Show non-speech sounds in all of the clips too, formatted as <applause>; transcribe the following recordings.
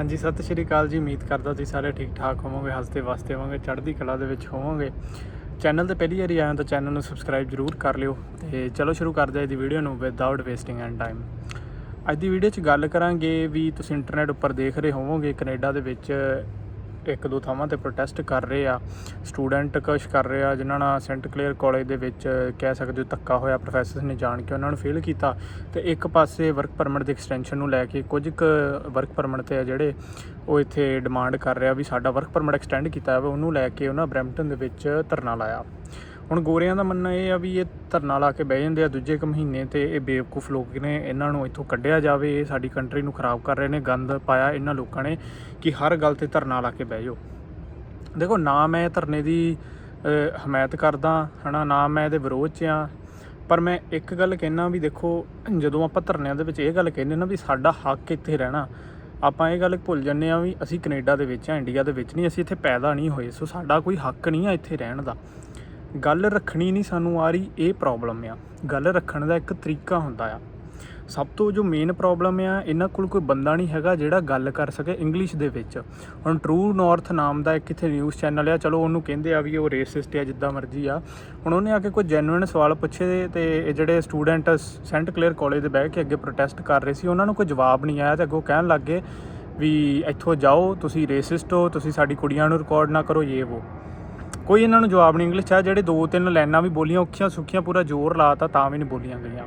ਹਾਂਜੀ, ਸਤਿ ਸ਼੍ਰੀ ਅਕਾਲ ਜੀ। ਉਮੀਦ ਕਰਦਾ ਤੁਸੀਂ ਸਾਰੇ ਠੀਕ ਠਾਕ ਹੋਵੋਗੇ, ਹੱਸਦੇ ਵਸਦੇ ਹੋਵੋਗੇ, ਚੜ੍ਹਦੀ ਕਲਾ ਦੇ ਵਿੱਚ ਹੋਵੋਗੇ। ਚੈਨਲ ਤੇ ਪਹਿਲੀ ਵਾਰੀ ਆਇਆ ਤਾਂ ਚੈਨਲ ਨੂੰ ਸਬਸਕ੍ਰਾਈਬ ਜਰੂਰ ਕਰ ਲਿਓ ਤੇ ਚਲੋ ਸ਼ੁਰੂ ਕਰਦੇ ਹਾਂ ਇਹਦੀ ਵੀਡੀਓ ਨੂੰ ਵਿਦਆਊਟ ਵੇਸਟਿੰਗ ਐਂਡ ਟਾਈਮ ਅੱਜ ਦੀ ਵੀਡੀਓ 'ਚ ਗੱਲ ਕਰਾਂਗੇ ਵੀ ਤੁਸੀਂ ਇੰਟਰਨੈਟ ਉੱਪਰ ਦੇਖ ਰਹੇ ਹੋਵੋਗੇ, ਕੈਨੇਡਾ ਦੇ ਵਿੱਚ ਇੱਕ ਦੋ ਥਾਵਾਂ ਤੇ ਪ੍ਰੋਟੈਸਟ ਕਰ ਰਹੇ ਆ ਸਟੂਡੈਂਟ ਕੁਛ ਕਰ ਰਹੇ ਆ, ਜਿਨ੍ਹਾਂ ਨਾਲ ਸੈਂਟ ਕਲੇਅਰ ਕਾਲਜ ਦੇ ਵਿੱਚ ਕਹਿ ਸਕਦੇ ਹੋ ਧੱਕਾ ਹੋਇਆ ਪ੍ਰੋਫੈਸਰ ਨੇ ਜਾਣ ਕੇ ਉਹਨਾਂ ਨੂੰ ਫੇਲ ਕੀਤਾ ਤੇ ਇੱਕ ਪਾਸੇ ਵਰਕ ਪਰਮਿਟ ਦੀ ਐਕਸਟੈਂਸ਼ਨ ਨੂੰ ਲੈ ਕੇ ਕੁਝ ਕੁ ਵਰਕ ਪਰਮਿਟ ਤੇ ਆ ਜਿਹੜੇ ਉਹ ਇੱਥੇ ਡਿਮਾਂਡ ਕਰ ਰਿਹਾ ਵੀ ਸਾਡਾ ਵਰਕ ਪਰਮਿਟ ਐਕਸਟੈਂਡ ਕੀਤਾ ਜਾਵੇ, ਉਹਨੂੰ ਲੈ ਕੇ ਉਹਨਾਂ ਬਰੈਂਪਟਨ ਦੇ ਵਿੱਚ ਧਰਨਾ ਲਾਇਆ। ਹੁਣ ਗੋਰਿਆਂ ਦਾ ਮੰਨਣਾ ਇਹ ਆ ਵੀ ਇਹ ਧਰਨਾ ਲਾ ਕੇ ਬਹਿ ਜਾਂਦੇ ਆ ਦੂਜੇ ਕੁ ਮਹੀਨੇ ਤੇ ਇਹ ਬੇਵਕੂਫ ਲੋਕ ਨੇ, ਇਹਨਾਂ ਨੂੰ ਇੱਥੋਂ ਕੱਢਿਆ ਜਾਵੇ, ਇਹ ਸਾਡੀ ਕੰਟਰੀ ਨੂੰ ਖਰਾਬ ਕਰ ਰਹੇ ਨੇ, ਗੰਦ ਪਾਇਆ ਇਹਨਾਂ ਲੋਕਾਂ ਨੇ ਕਿ ਹਰ ਗੱਲ ਤੇ ਧਰਨਾ ਲਾ ਕੇ ਬਹਿ ਜਾਓ। ਦੇਖੋ, ਨਾ ਮੈਂ ਧਰਨੇ ਦੀ ਹਮਾਇਤ ਕਰਦਾ, ਹਨਾ, ਨਾ ਮੈਂ ਇਹਦੇ ਵਿਰੋਧ 'ਚ ਆ, ਪਰ ਮੈਂ ਇੱਕ ਗੱਲ ਕਹਿਣਾ ਵੀ ਦੇਖੋ, ਜਦੋਂ ਆਪਾਂ ਧਰਨਿਆਂ ਦੇ ਵਿੱਚ ਇਹ ਗੱਲ ਕਹਿੰਦੇ ਨਾ ਵੀ ਸਾਡਾ ਹੱਕ ਇੱਥੇ ਰਹਿਣਾ, ਆਪਾਂ ਇਹ ਗੱਲ ਭੁੱਲ ਜੰਨੇ ਆ ਵੀ ਅਸੀਂ ਕੈਨੇਡਾ ਦੇ ਵਿੱਚ ਆ, ਇੰਡੀਆ ਦੇ ਵਿੱਚ ਨਹੀਂ, ਅਸੀਂ ਇੱਥੇ ਪੈਦਾ ਨਹੀਂ ਹੋਏ, ਸੋ ਸਾਡਾ ਕੋਈ ਹੱਕ ਨਹੀਂ ਆ ਇੱਥੇ ਰਹਿਣ ਦਾ। ਗੱਲ ਰੱਖਣੀ ਨਹੀਂ ਸਾਨੂੰ ਆ ਰਹੀ, ਇਹ ਪ੍ਰੋਬਲਮ ਆ। ਗੱਲ ਰੱਖਣ ਦਾ ਇੱਕ ਤਰੀਕਾ ਹੁੰਦਾ ਆ। ਸਭ ਤੋਂ ਜੋ ਮੇਨ ਪ੍ਰੋਬਲਮ ਆ, ਇਹਨਾਂ ਕੋਲ ਕੋਈ ਬੰਦਾ ਨਹੀਂ ਹੈਗਾ ਜਿਹੜਾ ਗੱਲ ਕਰ ਸਕੇ ਇੰਗਲਿਸ਼ ਦੇ ਵਿੱਚ। ਹੁਣ ਟਰੂ ਨਾਰਥ ਨਾਮ ਦਾ ਇੱਕ ਇੱਥੇ ਨਿਊਜ਼ ਚੈਨਲ ਆ, ਚਲੋ ਉਹਨੂੰ ਕਹਿੰਦੇ ਆ ਵੀ ਉਹ ਰੇਸਿਸਟ ਆ, ਜਿੱਦਾਂ ਮਰਜ਼ੀ ਆ। ਹੁਣ ਉਹਨੇ ਆ ਕੇ ਕੋਈ ਜੈਨੂਇਨ ਸਵਾਲ ਪੁੱਛੇ ਤੇ ਇਹ ਜਿਹੜੇ ਸਟੂਡੈਂਟ ਸੈਂਟ ਕਲੇਅਰ ਕਾਲਜ ਦੇ ਬਹਿ ਕੇ ਅੱਗੇ ਪ੍ਰੋਟੈਸਟ ਕਰ ਰਹੇ ਸੀ, ਉਹਨਾਂ ਨੂੰ ਕੋਈ ਜਵਾਬ ਨਹੀਂ ਆਇਆ ਤੇ ਅੱਗੋਂ ਕਹਿਣ ਲੱਗੇ ਵੀ ਇੱਥੋਂ ਜਾਓ, ਤੁਸੀਂ ਰੇਸਿਸਟ ਹੋ, ਤੁਸੀਂ ਸਾਡੀ ਕੁੜੀਆਂ ਨੂੰ ਰਿਕਾਰਡ ਨਾ ਕਰੋ ਇਹ ਉਹ ਕੋਈ ਇਹਨਾਂ ਨੂੰ ਜਵਾਬ ਨਹੀਂ ਇੰਗਲਿਸ਼ ਆ ਜਿਹੜੇ ਦੋ ਤਿੰਨ ਲਾਈਨਾਂ ਵੀ ਬੋਲੀਆਂ, ਔਖੀਆਂ ਸੁੱਖੀਆਂ, ਪੂਰਾ ਜ਼ੋਰ ਲਾਤਾ, ਤਾਂ ਵੀ ਨਹੀਂ ਬੋਲੀਆਂ ਗਈਆਂ।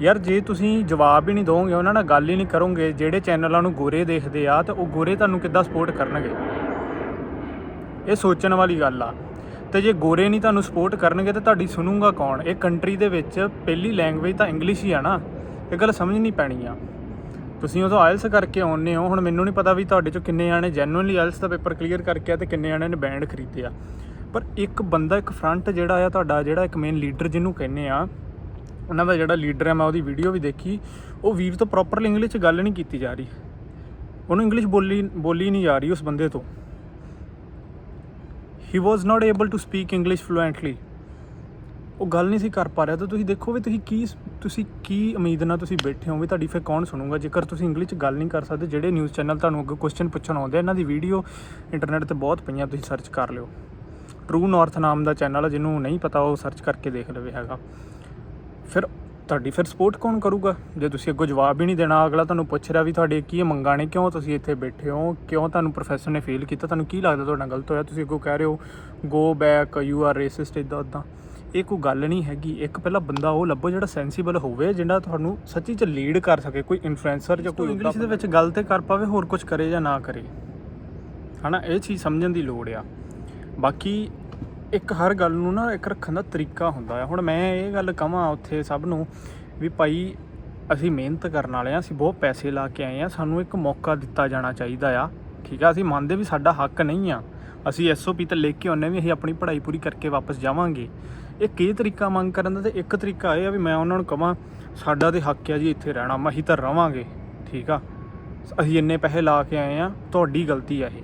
ਯਾਰ, ਜੇ ਤੁਸੀਂ ਜਵਾਬ ਹੀ ਨਹੀਂ ਦੋਗੇ, ਉਹਨਾਂ ਨਾਲ ਗੱਲ ਹੀ ਨਹੀਂ ਕਰੋਗੇ, ਜਿਹੜੇ ਚੈਨਲਾਂ ਨੂੰ ਗੋਰੇ ਦੇਖਦੇ ਆ, ਤਾਂ ਉਹ ਗੋਰੇ ਤੁਹਾਨੂੰ ਕਿੱਦਾਂ ਸਪੋਰਟ ਕਰਨਗੇ? ਇਹ ਸੋਚਣ ਵਾਲੀ ਗੱਲ ਆ। ਤੇ ਜੇ ਗੋਰੇ ਨਹੀਂ ਤੁਹਾਨੂੰ ਸਪੋਰਟ ਕਰਨਗੇ, ਤਾਂ ਤੁਹਾਡੀ ਸੁਣੂਗਾ ਕੌਣ? ਇਹ ਕੰਟਰੀ ਦੇ ਵਿੱਚ ਪਹਿਲੀ ਲੈਂਗੁਏਜ ਤਾਂ ਇੰਗਲਿਸ਼ ਹੀ ਆ ਨਾ। ਇਹ ਗੱਲ ਸਮਝ ਨਹੀਂ ਪੈਣੀ ਆ। ਤੁਸੀਂ ਉਦੋਂ ਆਇਲਸ ਕਰਕੇ ਆਉਂਦੇ ਹੋ, ਹੁਣ ਮੈਨੂੰ ਨਹੀਂ ਪਤਾ ਵੀ ਤੁਹਾਡੇ ਚੋਂ ਕਿੰਨੇ ਆਣੇ ਜੈਨੂਇਨਲੀ ਆਇਲਸ ਦਾ ਪੇਪਰ ਕਲੀਅਰ ਕਰਕੇ ਆ ਤੇ ਕਿੰਨੇ ਆਣੇ ਨੇ ਬੈਂਡ ਖਰੀਦੇ ਆ। ਪਰ ਇੱਕ ਬੰਦਾ, ਇੱਕ ਫਰੰਟ ਜਿਹੜਾ ਆ ਤੁਹਾਡਾ, ਜਿਹੜਾ ਇੱਕ ਮੇਨ ਲੀਡਰ ਜਿਹਨੂੰ ਕਹਿੰਦੇ ਆ, ਉਹਨਾਂ ਦਾ ਜਿਹੜਾ ਲੀਡਰ ਹੈ ਮੈਂ ਉਹਦੀ ਵੀਡੀਓ ਵੀ ਦੇਖੀ, ਉਹ ਵੀਰ ਤੋਂ ਪ੍ਰੋਪਰਲੀ ਇੰਗਲਿਸ਼ 'ਚ ਗੱਲ ਨਹੀਂ ਕੀਤੀ ਜਾ ਰਹੀ। ਉਹਨੂੰ ਇੰਗਲਿਸ਼ ਬੋਲੀ ਬੋਲੀ ਨਹੀਂ ਜਾ ਰਹੀ ਉਸ ਬੰਦੇ ਤੋਂ। He was not able to speak English fluently ਉਹ ਗੱਲ ਨਹੀਂ ਸੀ ਕਰ ਪਾ ਰਿਹਾ, ਤਾਂ ਤੁਸੀਂ ਦੇਖੋ ਵੀ ਤੁਸੀਂ ਕੀ ਤੁਸੀਂ ਕੀ ਉਮੀਦ ਨਾਲ ਤੁਸੀਂ ਬੈਠੇ ਹੋ ਵੀ ਤੁਹਾਡੀ ਫਿਰ ਕੌਣ ਸੁਣੂਗਾ? ਜੇਕਰ ਤੁਸੀਂ ਇੰਗਲਿਸ਼ 'ਚ ਗੱਲ ਨਹੀਂ ਕਰ ਸਕਦੇ, ਜਿਹੜੇ ਨਿਊਜ਼ ਚੈਨਲ ਤੁਹਾਨੂੰ ਅੱਗੇ ਕੁਐਸਚਨ ਪੁੱਛਣ ਆਉਂਦੇ ਇਹਨਾਂ ਦੀ ਵੀਡੀਓ ਇੰਟਰਨੈਟ ਤੇ ਬਹੁਤ ਪਈਆਂ, ਤੁਸੀਂ ਸਰਚ ਕਰ ਲਿਓ। ਟਰੂ ਨਾਰਥ ਨਾਮ ਦਾ ਚੈਨਲ ਹੈ ਜਿਹਨੂੰ ਨਹੀਂ ਪਤਾ, ਉਹ ਸਰਚ ਕਰਕੇ ਦੇਖ ਲਵੇ ਹੈਗਾ। ਫਿਰ ਤੁਹਾਡੀ ਫਿਰ ਸਪੋਰਟ ਕੌਣ ਕਰੂਗਾ? ਜੇ ਤੁਸੀਂ ਅੱਗੋਂ ਜਵਾਬ ਹੀ ਨਹੀਂ ਦੇਣਾ, ਅਗਲਾ ਤੁਹਾਨੂੰ ਪੁੱਛ ਰਿਹਾ ਵੀ ਤੁਹਾਡੇ ਕੀ ਮੰਗਾਂ ਨੇ, ਕਿਉਂ ਤੁਸੀਂ ਇੱਥੇ ਬੈਠੇ ਹੋ? ਕਿਉਂ ਤੁਹਾਨੂੰ ਪ੍ਰੋਫੈਸਰ ਨੇ ਫੇਲ ਕੀਤਾ? ਤੁਹਾਨੂੰ ਕੀ ਲੱਗਦਾ ਤੁਹਾਡਾ ਗਲਤ ਹੋਇਆ? ਤੁਸੀਂ ਅੱਗੋਂ ਕਹਿ ਰਹੇ ਹੋ go back you are racist ਇਦਾਂ ਉਦਾਂ ਇਹ ਕੋਈ ਗੱਲ ਨਹੀਂ ਹੈਗੀ। ਇੱਕ ਪਹਿਲਾ ਬੰਦਾ ਉਹ ਲੱਭੋ ਜਿਹੜਾ ਸੈਂਸੀਬਲ ਹੋਵੇ ਜਿਹੜਾ ਤੁਹਾਨੂੰ ਸੱਚੀ ਚ ਲੀਡ ਕਰ ਸਕੇ ਕੋਈ ਇਨਫਲੂਐਂਸਰ ਜਾਂ ਕੋਈ ਇੰਗਲਿਸ਼ ਦੇ ਵਿੱਚ ਗੱਲ ਤੇ ਕਰ ਪਾਵੇ ਹੋਰ ਕੁਝ ਕਰੇ ਜਾਂ ਨਾ ਕਰੇ। ਹਨਾ ਇਹ ਚੀਜ਼ ਸਮਝਣ ਦੀ ਲੋੜ ਆ। ਬਾਕੀ ਇੱਕ ਹਰ ਗੱਲ ਨੂੰ ਨਾ ਇੱਕ ਰੱਖਣ ਦਾ ਤਰੀਕਾ ਹੁੰਦਾ ਆ। ਹੁਣ ਮੈਂ ਇਹ ਗੱਲ ਕਹਾਂ ਉੱਥੇ ਸਭ ਨੂੰ ਵੀ ਭਾਈ ਅਸੀਂ ਮਿਹਨਤ ਕਰਨ ਵਾਲੇ ਆ ਅਸੀਂ ਬਹੁਤ ਪੈਸੇ ਲਾ ਕੇ ਆਏ ਆ ਸਾਨੂੰ ਇੱਕ ਮੌਕਾ ਦਿੱਤਾ ਜਾਣਾ ਚਾਹੀਦਾ ਆ। ਠੀਕ ਆ ਅਸੀਂ ਮੰਨਦੇ ਵੀ ਸਾਡਾ ਹੱਕ ਨਹੀਂ ਆ। ਅਸੀਂ ਐਸਓਪੀ ਤੇ ਲਿਖ ਕੇ ਆਉਂਦੇ ਵੀ ਅਸੀਂ ਆਪਣੀ ਪੜ੍ਹਾਈ ਪੂਰੀ ਕਰਕੇ ਵਾਪਸ ਜਾਵਾਂਗੇ। ਇਹ ਕੀ ਤਰੀਕਾ ਮੰਗ ਕਰਨ ਦਾ ਤੇ ਇੱਕ ਤਰੀਕਾ ਇਹ ਆ ਵੀ ਮੈਂ ਉਹਨਾਂ ਨੂੰ ਕਹਾਂ ਸਾਡਾ ਤੇ ਹੱਕ ਆ ਜੀ ਇੱਥੇ ਰਹਿਣਾ, ਮੈਂ ਅਸੀਂ ਤਾਂ ਰਵਾਂਗੇ, ਠੀਕ ਆ? ਅਸੀਂ ਇੰਨੇ ਪੈਸੇ ਲਾ ਕੇ ਆਏ ਆ, ਤੁਹਾਡੀ ਗਲਤੀ ਆ ਇਹ।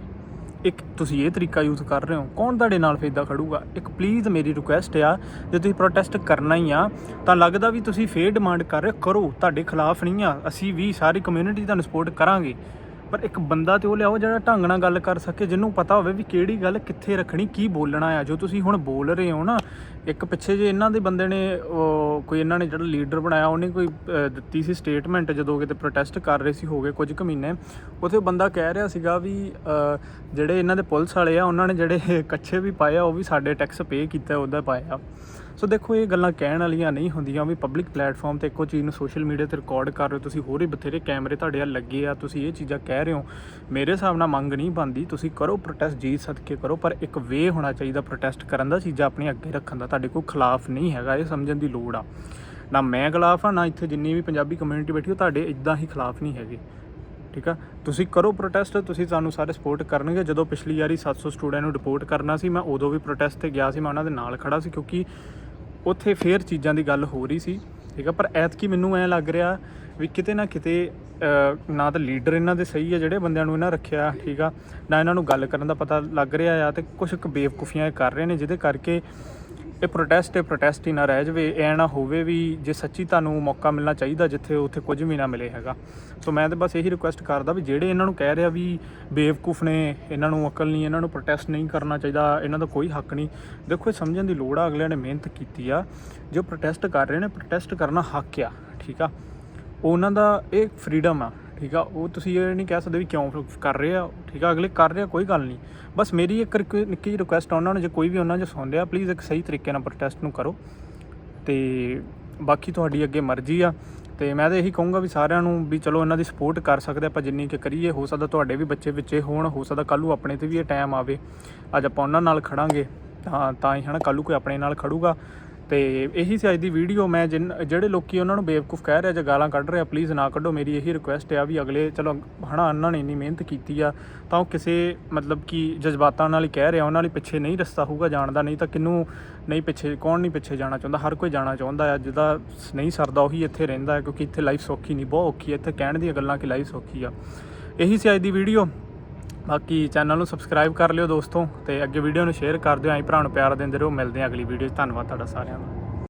ਇੱਕ, ਤੁਸੀਂ ਇਹ ਤਰੀਕਾ ਯੂਜ਼ ਕਰ ਰਹੇ ਹੋ, ਕੌਣ ਤੁਹਾਡੇ ਨਾਲ ਫੇਦਾ ਖੜੂਗਾ? ਇੱਕ ਪਲੀਜ਼ ਮੇਰੀ ਰਿਕੁਐਸਟ ਆ, ਜੇ ਤੁਸੀਂ ਪ੍ਰੋਟੈਸਟ ਕਰਨਾ ਹੀ ਆ, ਤਾਂ ਲੱਗਦਾ ਵੀ ਤੁਸੀਂ ਫੇਰ ਡਿਮਾਂਡ ਕਰ ਰਹੇ ਕਰੋ, ਤੁਹਾਡੇ ਖਿਲਾਫ ਨਹੀਂ ਆ, ਅਸੀਂ ਵੀ ਸਾਰੀ ਕਮਿਊਨਿਟੀ ਤੁਹਾਨੂੰ ਸਪੋਰਟ ਕਰਾਂਗੇ। ਪਰ ਇੱਕ ਬੰਦਾ ਤੇ ਉਹ ਲਿਆਓ ਜਿਹੜਾ ਢੰਗ ਨਾਲ ਗੱਲ ਕਰ ਸਕੇ, ਜਿਹਨੂੰ ਪਤਾ ਹੋਵੇ ਵੀ ਕਿਹੜੀ ਗੱਲ ਕਿੱਥੇ ਰੱਖਣੀ, ਕੀ ਬੋਲਣਾ ਆ। ਜੋ ਤੁਸੀਂ ਹੁਣ ਬੋਲ ਰਹੇ ਹੋ ਨਾ ਇੱਕ ਪਿੱਛੇ ਜੇ ਇਹਨਾਂ ਦੇ ਬੰਦੇ ਨੇ, ਉਹ ਕੋਈ ਇਹਨਾਂ ਨੇ ਜਿਹੜਾ ਲੀਡਰ ਬਣਾਇਆ, ਉਹਨੇ ਕੋਈ ਦਿੱਤੀ ਸੀ ਸਟੇਟਮੈਂਟ ਜਦੋਂ ਕਿਤੇ ਪ੍ਰੋਟੈਸਟ ਕਰ ਰਹੇ ਸੀ, ਹੋ ਗਏ ਕੁਝ ਕੁ ਮਹੀਨੇ। ਉੱਥੇ ਬੰਦਾ ਕਹਿ ਰਿਹਾ ਸੀਗਾ ਵੀ ਜਿਹੜੇ ਇਹਨਾਂ ਦੇ ਪੁਲਿਸ ਵਾਲੇ ਆ, ਉਹਨਾਂ ਨੇ ਜਿਹੜੇ <laughs> ਕੱਛੇ ਵੀ ਪਾਏ ਆ, ਉਹ ਵੀ ਸਾਡੇ ਟੈਕਸ ਪੇ ਕੀਤਾ, ਉਹਦਾ ਪਾਇਆ। ਸੋ ਦੇਖੋ, ਇਹ ਗੱਲਾਂ ਕਹਿਣ ਵਾਲੀਆਂ ਨਹੀਂ ਹੁੰਦੀਆਂ ਵੀ ਪਬਲਿਕ ਪਲੇਟਫਾਰਮ ਤੇ ਇੱਕੋ ਚੀਜ਼ ਨੂੰ ਸੋਸ਼ਲ ਮੀਡੀਆ ਤੇ ਰਿਕਾਰਡ ਕਰ ਰਹੇ ਹੋ, ਤੁਸੀਂ ਹੋਰ ਹੀ ਬਥੇਰੇ ਕੈਮਰੇ ਤੁਹਾਡੇ ਵੱਲ ਲੱਗੇ ਆ, ਤੁਸੀਂ ਇਹ ਚੀਜ਼ਾਂ ਕਹਿ ਰਹੇ ਹੋ। ਮੇਰੇ ਹਿਸਾਬ ਨਾਲ ਮੰਗ ਨਹੀਂ ਬਣਦੀ, ਤੁਸੀਂ ਕਰੋ ਪ੍ਰੋਟੈਸਟ ਜੀ ਸਦਕੇ ਕਰੋ, ਪਰ ਇੱਕ ਵੇ ਹੋਣਾ ਚਾਹੀਦਾ ਪ੍ਰੋਟੈਸਟ ਕਰਨ ਦਾ, ਚੀਜ਼ਾਂ ਆਪਣੀ ਅੱਗੇ ਰੱਖਣ ਦਾ। ਤੁਹਾਡੇ ਕੋਈ ਖਿਲਾਫ ਨਹੀਂ ਹੈਗਾ, ਇਹ ਸਮਝਣ ਦੀ ਲੋੜ ਆ। ਨਾ ਮੈਂ ਖਿਲਾਫ ਆ, ਨਾ ਇੱਥੇ ਜਿੰਨੀ ਵੀ ਪੰਜਾਬੀ ਕਮਿਊਨਿਟੀ ਬੈਠੀ ਉਹ ਤੁਹਾਡੇ ਇਦਾਂ ਹੀ ਖਿਲਾਫ ਨਹੀਂ ਹੈਗੇ। ਠੀਕ ਆ? ਤੁਸੀਂ ਕਰੋ ਪ੍ਰੋਟੈਸਟ ਤੁਸੀਂ ਤੁਹਾਨੂੰ ਸਾਰੇ ਸਪੋਰਟ ਕਰਨਗੇ। ਜਦੋਂ ਪਿਛਲੀ ਵਾਰੀ 700 ਸਟੂਡੈਂਟ ਨੂੰ ਰਿਪੋਰਟ ਕਰਨਾ ਸੀ, ਮੈਂ ਉਦੋਂ ਵੀ ਪ੍ਰੋਟੈਸਟ ਤੇ ਗਿਆ ਸੀ, ਮੈਂ ਉਹਨਾਂ ਦੇ ਨਾਲ ਖੜਾ ਸੀ, ਕਿਉਂਕਿ ਉੱਥੇ ਫੇਰ ਚੀਜ਼ਾਂ ਦੀ ਗੱਲ ਹੋ ਰਹੀ ਸੀ। ਠੀਕ ਆ? ਪਰ ਐਤਕੀ ਮੈਨੂੰ ਐ ਲੱਗ ਰਿਹਾ ਵੀ ਕਿਤੇ ਨਾ ਕਿਤੇ ਨਾ ਤਾਂ ਲੀਡਰ ਇਹਨਾਂ ਦੇ ਸਹੀ ਆ, ਜਿਹੜੇ ਬੰਦਿਆਂ ਨੂੰ ਇਹਨਾਂ ਰੱਖਿਆ, ਠੀਕ ਆ? ਨਾ ਇਹਨਾਂ ਨੂੰ ਗੱਲ ਕਰਨ ਦਾ ਪਤਾ ਲੱਗ ਰਿਹਾ ਆ ਤੇ ਕੁਝ ਕੁ ਬੇਵਕੂਫੀਆਂ ਕਰ ਰਹੇ ਨੇ, ਜਿਹਦੇ ਕਰਕੇ ਇਹ ਪ੍ਰੋਟੈਸਟ ਇਹ ਪ੍ਰੋਟੈਸਟ ਹੀ ਨਾ ਰਹਿ ਜਾਵੇ, ਇਹ ਨਾ ਹੋਵੇ ਵੀ ਜੇ ਸੱਚੀ ਤੁਹਾਨੂੰ ਮੌਕਾ ਮਿਲਣਾ ਚਾਹੀਦਾ ਜਿੱਥੇ ਉੱਥੇ ਕੁਝ ਵੀ ਨਾ ਮਿਲੇ ਹੈਗਾ। ਸੋ ਮੈਂ ਤਾਂ ਬਸ ਇਹੀ ਰਿਕੁਐਸਟ ਕਰਦਾ ਵੀ ਜਿਹੜੇ ਇਹਨਾਂ ਨੂੰ ਕਹਿ ਰਿਹਾ ਵੀ ਬੇਵਕੂਫ ਨੇ, ਇਹਨਾਂ ਨੂੰ ਅਕਲ ਨਹੀਂ, ਇਹਨਾਂ ਨੂੰ ਪ੍ਰੋਟੈਸਟ ਨਹੀਂ ਕਰਨਾ ਚਾਹੀਦਾ, ਇਹਨਾਂ ਦਾ ਕੋਈ ਹੱਕ ਨਹੀਂ, ਦੇਖੋ ਇਹ ਸਮਝਣ ਦੀ ਲੋੜ ਆ, ਅਗਲਿਆਂ ਨੇ ਮਿਹਨਤ ਕੀਤੀ ਆ। ਜੋ ਪ੍ਰੋਟੈਸਟ ਕਰ ਰਹੇ ਨੇ ਪ੍ਰੋਟੈਸਟ ਕਰਨਾ ਹੱਕ ਆ, ਠੀਕ ਆ? ਉਹਨਾਂ ਦਾ ਇਹ ਫਰੀडम ਆ। ਠੀਕ ਆ, ਉਹ ਤੁਸੀਂ ਇਹ ਨਹੀਂ ਕਹਿ ਸਕਦੇ ਵੀ ਕਿਉਂ ਕਰ ਰਹੇ ਆ, ਠੀਕ ਆ, ਅਗਲੇ ਕਰ ਰਹੇ ਆ, ਕੋਈ ਗੱਲ ਨਹੀਂ। ਬਸ ਮੇਰੀ ਇੱਕ ਰਿਕ- ਨਿੱਕੀ ਜਿਹੀ ਰਿਕੁਐਸਟ ਆ ਉਹਨਾਂ ਨੂੰ, ਜੇ ਕੋਈ ਵੀ ਉਹਨਾਂ 'ਚ ਸੁਣ ਰਿਹਾ ਪਲੀਜ਼ ਇੱਕ ਸਹੀ ਤਰੀਕੇ ਨਾਲ ਪ੍ਰੋਟੈਸਟ ਨੂੰ ਕਰੋ। ਤੇ ਬਾਕੀ ਤੁਹਾਡੀ ਅੱਗੇ ਮਰਜ਼ੀ ਆ, ਤੇ ਮੈਂ ਤਾਂ ਇਹੀ ਕਹੂੰਗਾ ਵੀ ਸਾਰਿਆਂ ਨੂੰ ਵੀ ਚਲੋ ਇਹਨਾਂ ਦੀ ਸਪੋਰਟ ਕਰ ਸਕਦੇ ਆਪਾਂ ਜਿੰਨੀ ਕਿ ਕਰੀਏ, ਹੋ ਸਕਦਾ ਤੁਹਾਡੇ ਵੀ ਬੱਚੇ ਵਿੱਚੇ ਹੋਣ, ਹੋ ਸਕਦਾ ਕੱਲ੍ਹ ਨੂੰ ਆਪਣੇ ਤੇ ਵੀ ਇਹ ਟਾਈਮ ਆਵੇ। ਅੱਜ ਆਪਾਂ ਉਹਨਾਂ ਨਾਲ ਖੜਾਂਗੇ, ਤਾਂ ਤਾਂ ਹੀ ਹਨਾ, ਕੱਲ੍ਹ ਨੂੰ ਕੋਈ ਆਪਣੇ ਨਾਲ ਖੜੂਗਾ। ਤੇ ਇਹੀ ਸੀ ਅੱਜ ਦੀ ਵੀਡੀਓ ਮੈਂ ਜਿਨ, ਜਿਹੜੇ ਲੋਕੀ ਉਹਨਾਂ ਨੂੰ ਬੇਵਕੂਫ ਕਹਿ ਰਿਹਾ ਜਾਂ ਗਾਲਾਂ ਕੱਢ ਰਿਹਾ ਪਲੀਜ਼ ਨਾ ਕੱਢੋ। ਮੇਰੀ ਇਹੀ ਰਿਕੁਐਸਟ ਆ ਵੀ ਅਗਲੇ, ਚਲੋ ਹਨਾ ਉਹਨਾਂ ਨੇ ਇੰਨੀ ਮਿਹਨਤ ਕੀਤੀ ਆ, ਤਾਂ ਉਹ ਕਿਸੇ, ਮਤਲਬ ਕਿ ਜਜ਼ਬਾਤਾਂ ਨਾਲ ਹੀ ਕਹਿ ਰਿਹਾ ਉਹਨਾਂ ਲਈ ਪਿੱਛੇ ਨਹੀਂ ਰਸਤਾ ਹੋਊਗਾ ਜਾਣ ਦਾ, ਨਹੀਂ ਤਾਂ ਕਿੰਨੂੰ ਨਹੀਂ ਪਿੱਛੇ, ਕੌਣ ਨਹੀਂ ਪਿੱਛੇ ਜਾਣਾ ਚਾਹੁੰਦਾ? ਹਰ ਕੋਈ ਜਾਣਾ ਚਾਹੁੰਦਾ ਆ, ਜਿਹਦਾ ਸ- ਨਹੀਂ ਸਰਦਾ ਉਹੀ ਇੱਥੇ ਰਹਿੰਦਾ ਹੈ, ਕਿਉਂਕਿ ਇੱਥੇ ਲਾਈਫ ਸੌਖੀ ਨਹੀਂ, ਬਹੁਤ ਔਖੀ ਹੈ। ਇੱਥੇ ਕਹਿਣ ਦੀਆਂ ਗੱਲਾਂ ਕਿ ਲਾਈਫ ਸੌਖੀ ਆ। ਇਹੀ ਸੀ ਅੱਜ ਦੀ ਵੀਡੀਓ ਬਾਕੀ ਚੈਨਲ ਨੂੰ ਸਬਸਕ੍ਰਾਈਬ ਕਰ ਲਿਓ ਦੋਸਤੋ ਤੇ ਅੱਗੇ ਵੀਡੀਓ ਨੂੰ ਸ਼ੇਅਰ ਕਰ ਦਿਓ। ਐਂ ਭਰਾ ਨੂੰ ਪਿਆਰ ਦਿੰਦੇ ਰਹੋ। ਮਿਲਦੇ ਹਾਂ ਅਗਲੀ ਵੀਡੀਓ 'ਚ। ਧੰਨਵਾਦ ਤੁਹਾਡਾ ਸਾਰਿਆਂ ਦਾ।